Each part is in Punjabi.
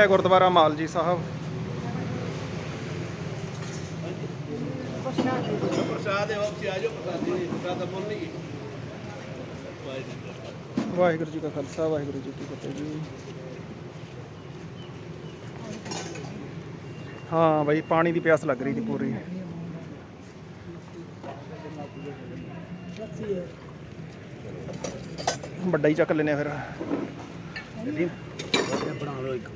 ਹੈ ਗੁਰਦੁਆਰਾ ਮਾਲ ਜੀ ਸਾਹਿਬ। ਪ੍ਰਸਾਦ ਹੈ ਉਹ ਆ ਜਾਓ ਪ੍ਰਸਾਦ ਦੀ ਪ੍ਰਸਾਦ ਦਾ ਨਹੀਂ ਵਾਹਿਗੁਰੂ ਜੀ ਕਾ ਖਾਲਸਾ, ਵਾਹਿਗੁਰੂ ਜੀ ਕੀ ਫਤਿਹ ਜੀ। ਹਾਂ ਬਈ, ਪਾਣੀ ਦੀ ਪਿਆਸ ਲੱਗ ਰਹੀ ਸੀ ਪੂਰੀ। ਵੱਡਾ ਹੀ ਚੱਕ ਲੈਨੇ ਫਿਰ। ਬਣਾ ਲਓ ਇੱਕ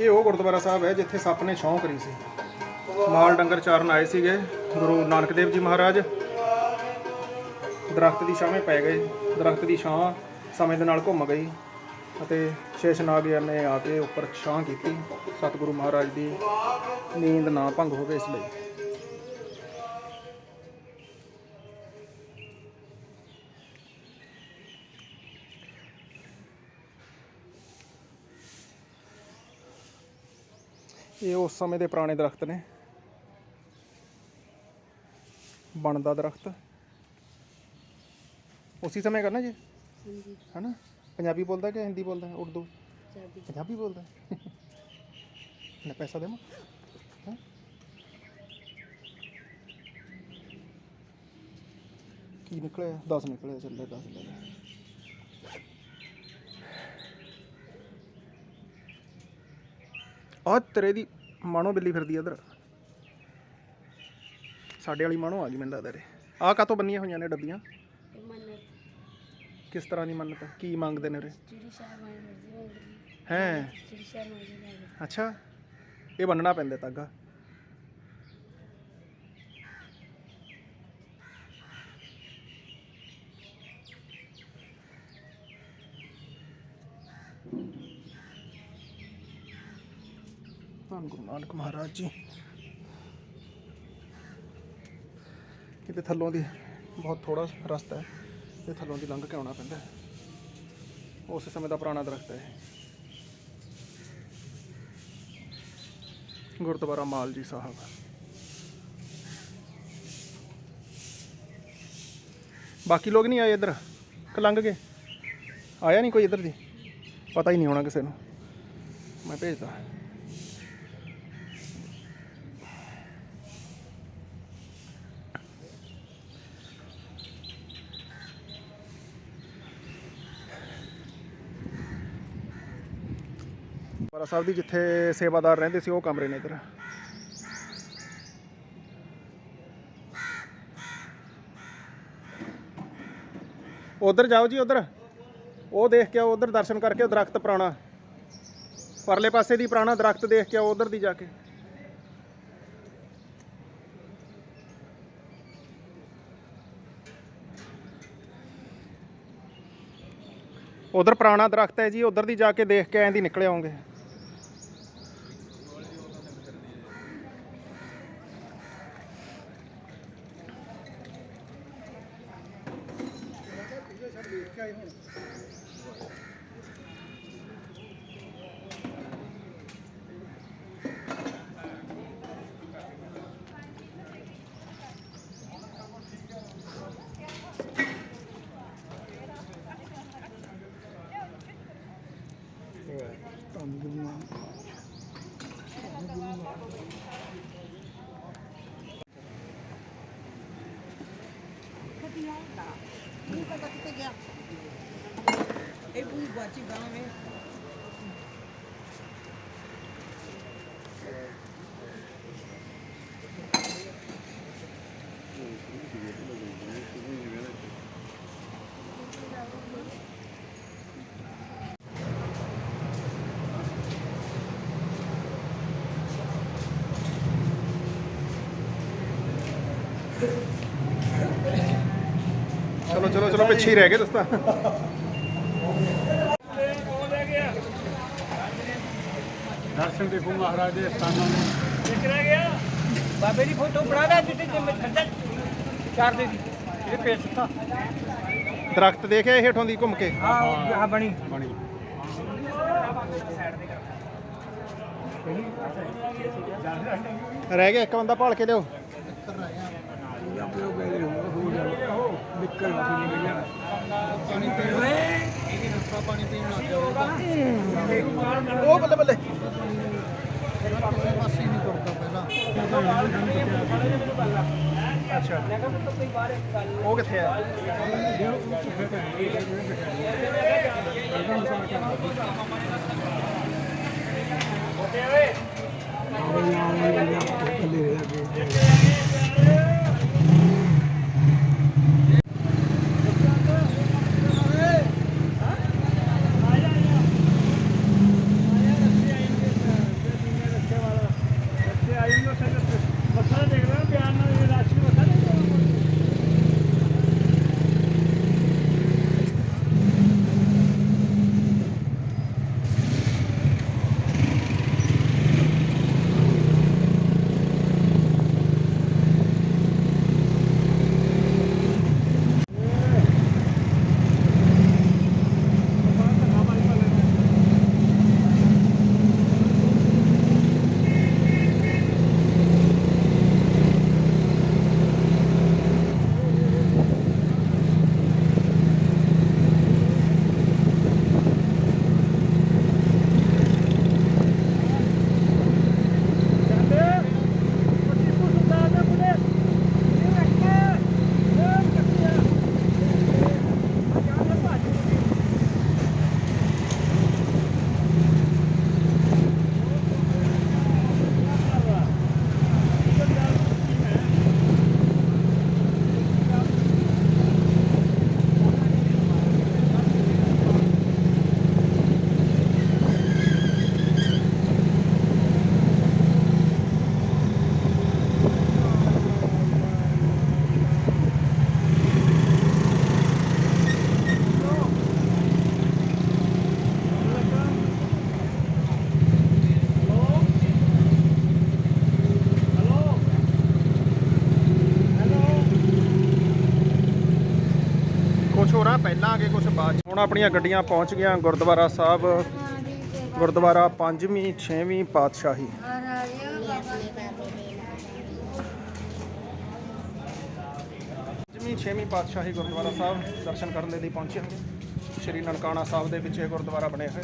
ਇਹ ਉਹ ਗੁਰਦੁਆਰਾ ਸਾਹਿਬ ਹੈ ਜਿੱਥੇ ਸੱਪ ਨੇ ਛਾਂ ਕਰੀ ਸੀ। ਮਾਲ ਡੰਗਰ ਚਾਰਨ ਆਏ ਸੀਗੇ, ਗੁਰੂ ਨਾਨਕ ਦੇਵ ਜੀ ਮਹਾਰਾਜ। ਦਰਖਤ ਦੀ ਛਾਵੇਂ ਪੈ ਗਏ, ਦਰਖਤ ਦੀ ਛਾਂ ਸਮੇਂ ਦੇ ਨਾਲ ਘੁੰਮ ਗਈ ਅਤੇ ਸ਼ੇਸ਼ਨਾਗ ਨੇ ਆ ਕੇ ਉੱਪਰ ਛਾਂ ਕੀਤੀ। ਸਤਿਗੁਰੂ ਮਹਾਰਾਜ ਦੀ ਨੀਂਦ ਨਾ ਭੰਗ ਹੋਵੇ ਇਸ ਲਈ। ਇਹ ਉਸ ਸਮੇਂ ਦੇ ਪੁਰਾਣੇ ਦਰਖਤ ਨੇ। ਬਣਦਾ ਦਰਖਤ। ਉਸੇ ਸਮੇਂ ਕਰਨਾ ਜੀ? ਹੈਨਾ? ਪੰਜਾਬੀ ਬੋਲਦਾ ਕਿ ਹਿੰਦੀ ਬੋਲਦਾ? ਉਰਦੂ? ਪੰਜਾਬੀ। ਬੋਲਦਾ। ਨਾ ਪੈਸਾ ਦੇਵਾਂ? ਹੈਂ? ਕੀ ਨਿਕਲਿਆ? 10 ਨਿਕਲਿਆ ਚੱਲੇ 10 ਲੈ ਲੈ। ਆ ਤੇਰੇ ਦੀ ਮਾਣੋ ਬਿੱਲੀ ਫਿਰਦੀ ਆ ਇਧਰ ਸਾਡੇ ਵਾਲੀ ਮਾਣੋ ਆ ਗਈ ਮੈਨੂੰ ਲੱਗਦਾ ਰੇ ਆ ਕਾਤੋਂ ਬੰਨੀਆਂ ਹੋਈਆਂ ਨੇ ਡੱਬੀਆਂ? ਮੰਨਤ। ਕਿਸ ਤਰ੍ਹਾਂ ਦੀ ਮੰਨਤ ਕੀ ਮੰਗਦੇ ਨੇ ਉਰੇ? ਜਿਹੜੀ ਸ਼ਾਹ ਮਾਈ ਮਰਜ਼ੀ ਹੋਵੇ ਹੈ? ਜਿਹੜੀ ਸ਼ਾਹ ਅੱਛਾ। ਇਹ ਬੰਨਣਾ ਪੈਂਦਾ ਤਾਗਾ। ਧੰਨ ਗੁਰੂ ਨਾਨਕ ਮਹਾਰਾਜ ਜੀ। ਕਿਤੇ ਥੱਲੋਂ ਦੀ ਬਹੁਤ ਥੋੜਾ ਰਸਤਾ ਹੈ ਤੇ ਥੱਲੋਂ ਦੀ ਲੰਘ ਕੇ ਆਉਣਾ ਪੈਂਦਾ ਉਸ ਸਮੇਂ ਦਾ ਪੁਰਾਣਾ ਦਰਖਤ ਹੈ ਗੁਰਦੁਆਰਾ ਮਾਲ ਜੀ ਸਾਹਿਬ। ਬਾਕੀ ਲੋਕ ਨਹੀਂ ਆਏ ਇੱਧਰ? ਕਿ ਲੰਘ ਗਏ? ਆਇਆ ਨਹੀਂ ਕੋਈ ਇੱਧਰ ਦੀ? ਪਤਾ ਹੀ ਨਹੀਂ ਹੋਣਾ ਕਿਸੇ ਨੂੰ। ਮੈਂ ਭੇਜਦਾ। ਗੁਰਦੁਆਰਾ ਸਾਹਿਬ ਦੀ ਜਿੱਥੇ ਸੇਵਾਦਾਰ ਰਹਿੰਦੇ ਸੀ, ਉਹ ਕਮਰੇ ਨੇ ਇੱਧਰ। ਉਧਰ ਜਾਓ ਜੀ, ਉਧਰ। ਉਹ ਦੇਖ ਕੇ ਆਓ, ਉਧਰ ਦਰਸ਼ਨ ਕਰਕੇ ਉਹ ਦਰਖਤ ਪੁਰਾਣਾ। ਪਰਲੇ ਪਾਸੇ ਦੀ ਪੁਰਾਣਾ ਦਰਖਤ ਦੇਖ ਕੇ ਆਓ, ਉਧਰ ਦੀ ਜਾ ਕੇ। ਉਧਰ ਪੁਰਾਣਾ ਦਰਖਤ ਹੈ ਜੀ, ਉਧਰ ਦੀ ਜਾ ਕੇ ਦੇਖ ਕੇ ਐਂ ਦੀ ਨਿਕਲ ਆਉਂਗੇ 下以后呢？Yeah. ਇਹ ਪੂਰੀ ਬਾਚੀ ਗਾਂ ਵਿੱਚ ਚਲੋ ਚਲੋ ਚਲੋ ਪਿੱਛੇ ਹੀ ਰਹਿ ਗਏ ਦੋਸਤਾਂ। ਦਰਸ਼ਨ ਦੇਖੋ ਮਹਾਰਾਜ ਦੇ ਸਥਾਨਾਂ ਨੂੰ। ਬਾਬੇ ਦੀ ਫੋਟੋ ਬਣਾ ਦੇ ਜਿੱਤੇ ਜਿੰਮੇ ਠੰਡਾ ਚਾਰ ਦੇ ਦੀ। ਇਹ ਪੇਟ ਸੁੱਤਾ ਦਰਖਤ ਦੇਖਿਆ ਇਹ ਹੇਠੋਂ ਦੀ ਘੁੰਮ ਕੇ? ਆ ਬਣੀ। ਬਣੀ। ਰਹਿ ਗਿਆ ਇੱਕ ਬੰਦਾ ਭਾਲ ਕੇ ਲਿਓ ਉਹ ਬੱਲੇ ਬੱਲੇ ਅੱਛਾ ਉਹ ਕਿੱਥੇ ਆ ਕੁਛ ਹੁਣ ਆਪਣੀਆਂ ਗੱਡੀਆਂ ਪਹੁੰਚ ਗਈਆਂ ਗੁਰਦੁਆਰਾ ਸਾਹਿਬ। ਗੁਰਦੁਆਰਾ ਪੰਜਵੀਂ, ਛੇਵੀਂ ਪਾਤਸ਼ਾਹੀ। ਪੰਜਵੀਂ, ਛੇਵੀਂ ਪਾਤਸ਼ਾਹੀ ਗੁਰਦੁਆਰਾ ਸਾਹਿਬ ਦਰਸ਼ਨ ਕਰਨ ਦੇ ਲਈ ਪਹੁੰਚੇ ਹਾਂ ਸ਼੍ਰੀ ਨਨਕਾਣਾ ਸਾਹਿਬ ਦੇ ਵਿੱਚ ਇਹ ਗੁਰਦੁਆਰਾ ਬਣਿਆ ਹੈ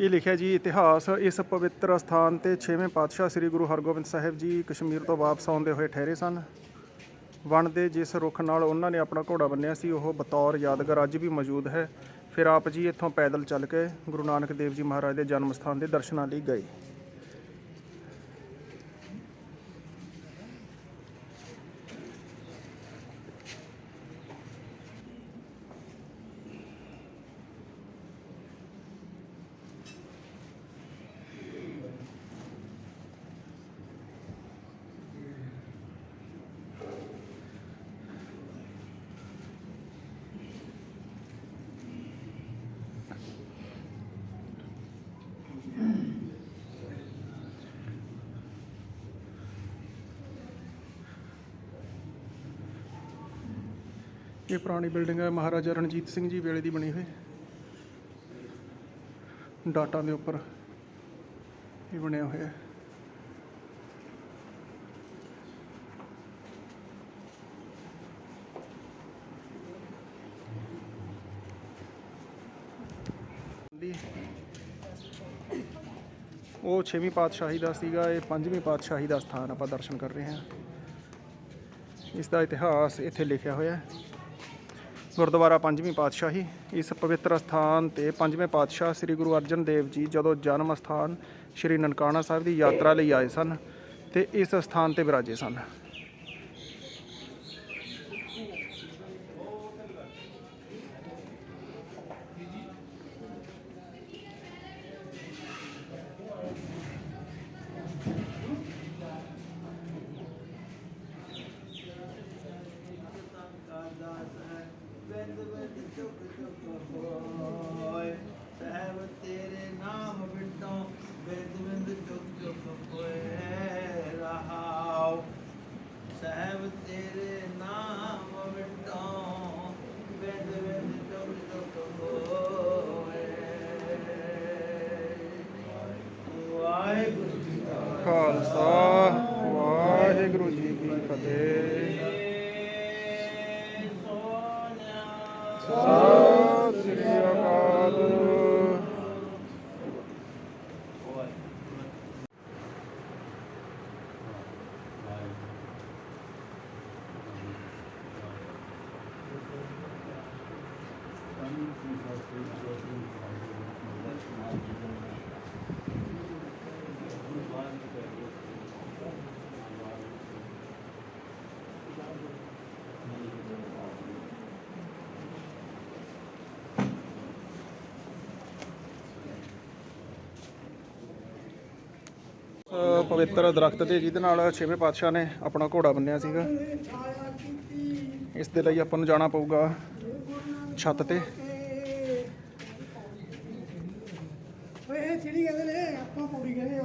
ਇਹ ਲਿਖਿਆ ਜੀ, ਇਤਿਹਾਸ, ਇਸ ਪਵਿੱਤਰ ਸਥਾਨ ਤੇ 6ਵੇਂ ਪਾਤਸ਼ਾਹ ਸ੍ਰੀ ਗੁਰੂ ਹਰਗੋਬਿੰਦ ਸਾਹਿਬ ਜੀ ਕਸ਼ਮੀਰ ਤੋਂ ਵਾਪਸ ਆਉਂਦੇ ਹੋਏ ਠਹਿਰੇ ਸਨ। ਵਣ ਦੇ ਜਿਸ ਰੁੱਖ ਨਾਲ ਉਹਨਾਂ ਨੇ ਆਪਣਾ ਘੋੜਾ ਬੰਨਿਆ ਸੀ, ਉਹ ਬਤੌਰ ਯਾਦਗਾਰ ਅੱਜ ਵੀ ਮੌਜੂਦ ਹੈ। ਫਿਰ ਆਪ ਜੀ ਇੱਥੋਂ ਪੈਦਲ ਚੱਲ ਕੇ ਗੁਰੂ ਨਾਨਕ ਦੇਵ ਜੀ ਮਹਾਰਾਜ ਦੇ ਜਨਮ ਸਥਾਨ ਦੇ ਦਰਸ਼ਨਾਂ ਲਈ ਗਏ। ਇਹ ਪੁਰਾਣੀ ਬਿਲਡਿੰਗ ਹੈ, ਮਹਾਰਾਜਾ ਰਣਜੀਤ ਸਿੰਘ ਜੀ ਵੇਲੇ ਦੀ ਬਣੀ ਹੋਈ। ਡਾਟਾ ਦੇ ਉੱਪਰ ਇਹ ਬਣਿਆ ਹੋਇਆ ਹੈ। ਉਹ 6ਵੀਂ ਪਾਤਸ਼ਾਹੀ ਦਾ ਸੀਗਾ, ਇਹ 5ਵੀਂ ਪਾਤਸ਼ਾਹੀ ਦਾ ਸਥਾਨ ਆਪਾਂ ਦਰਸ਼ਨ ਕਰ ਰਹੇ ਹਾਂ। ਇਸ ਦਾ ਇਤਿਹਾਸ ਇੱਥੇ ਲਿਖਿਆ ਹੋਇਆ ਹੈ। ਗੁਰਦੁਆਰਾ ਪੰਜਵੀਂ ਪਾਤਸ਼ਾਹੀ। ਇਸ ਪਵਿੱਤਰ ਸਥਾਨ ਤੇ ਪੰਜਵੇਂ ਪਾਤਸ਼ਾਹ ਸ੍ਰੀ ਗੁਰੂ ਅਰਜਨ ਦੇਵ ਜੀ ਜਦੋਂ ਜਨਮ ਸਥਾਨ ਸ੍ਰੀ ਨਨਕਾਣਾ ਸਾਹਿਬ ਦੀ ਯਾਤਰਾ ਲਈ ਆਏ ਸਨ ਤੇ ਇਸ ਸਥਾਨ ਤੇ ਵਿਰਾਜੇ ਸਨ। ਪਵਿੱਤਰ ਦਰਖਤ ਤੇ ਜਿਹਦੇ ਨਾਲ ਛੇਵੇਂ ਪਾਤਸ਼ਾਹ ਨੇ ਆਪਣਾ ਘੋੜਾ ਬੰਨਿਆ ਸੀਗਾ। ਇਸ ਦੇ ਲਈ ਆਪਾਂ ਨੂੰ ਜਾਣਾ ਪਊਗਾ। ਛੱਤ ਤੇ। ਓਏ ਇਹ ਚਿੜੀ ਕਹਿੰਦੇ ਨੇ ਆਪਾਂ ਪੌੜੀ ਕਹਿੰਦੇ ਆ।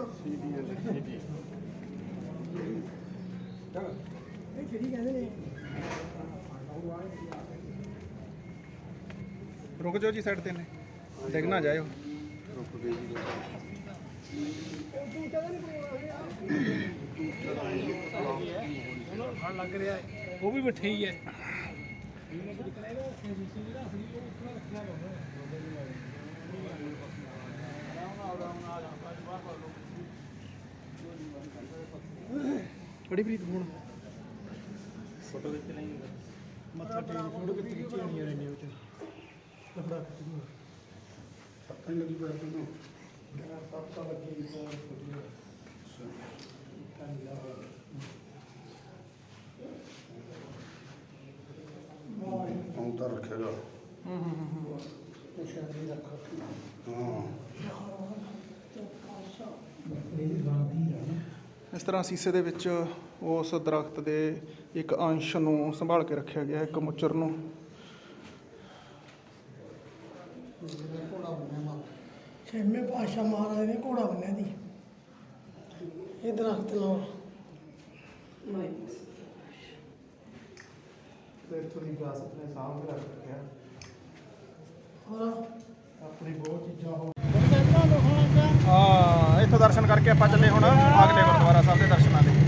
ਇਹ ਚਿੜੀ ਕਹਿੰਦੇ ਨੇ। ਰੁਕ ਜਾਓ ਜੀ ਸਾਈਡ ਤੇ ਨੇ। ਡਿੱਗ ਨਾ ਜਾਇਓ। ਉਹ ਵੀ ਮਿੱਠੇ ਹੀ ਹੈ। ਬੜੀ ਪ੍ਰੀਤ ਹੁਣ? ਮੱਥਾ ਟੇਕ ਫੋਟੋ ਕਿੱਥੇ ਖਿੱਚੀ ਹੋਣੀ ਯਾਰ ਇੰਨੇ ਵਿੱਚ। ਖਿੱਚੀ ਪੱਕਾ ਲੱਗੀ ਬੜਾ ਤੈਨੂੰ ਮੇਰਾ ਪੱਕਾ ਲੱਗੀ ਤਾਂ ਆਉਂਦਾ ਹਾਂ। ਨਾ ਇਸ ਤਰ੍ਹਾਂ ਸੀਸੇ ਦੇ ਵਿੱਚ ਉਸ ਦਰਖਤ ਦੇ ਇੱਕ ਅੰਸ਼ ਨੂੰ ਸੰਭਾਲ ਕੇ ਰੱਖਿਆ ਗਿਆ ਇੱਕ ਮੁੱਚਰ ਨੂੰ। ਛੇਵੇਂ ਪਾਤਸ਼ਾਹ ਮਹਾਰਾਜ ਨੇ ਘੋੜਾ ਬੰਨਿਆ ਦੀ ਇਹ ਦਰਖਤ ਲਾਓ। ਤੇ ਇੱਥੋਂ ਦੀ ਵਿਰਾਸਤ ਨੇ ਸਾਂਭ ਕੇ ਰੱਖ ਰੱਖਿਆ। ਹੋਰ ਆਪਣੀ ਬਹੁਤ ਚੀਜ਼ਾਂ ਹੋ ਹਾਂ, ਇੱਥੋਂ ਦਰਸ਼ਨ ਕਰਕੇ ਆਪਾਂ ਚੱਲੇ ਹੁਣ ਅਗਲੇ ਗੁਰਦੁਆਰਾ ਸਾਹਿਬ ਦੇ ਦਰਸ਼ਨਾਂ ਲਈ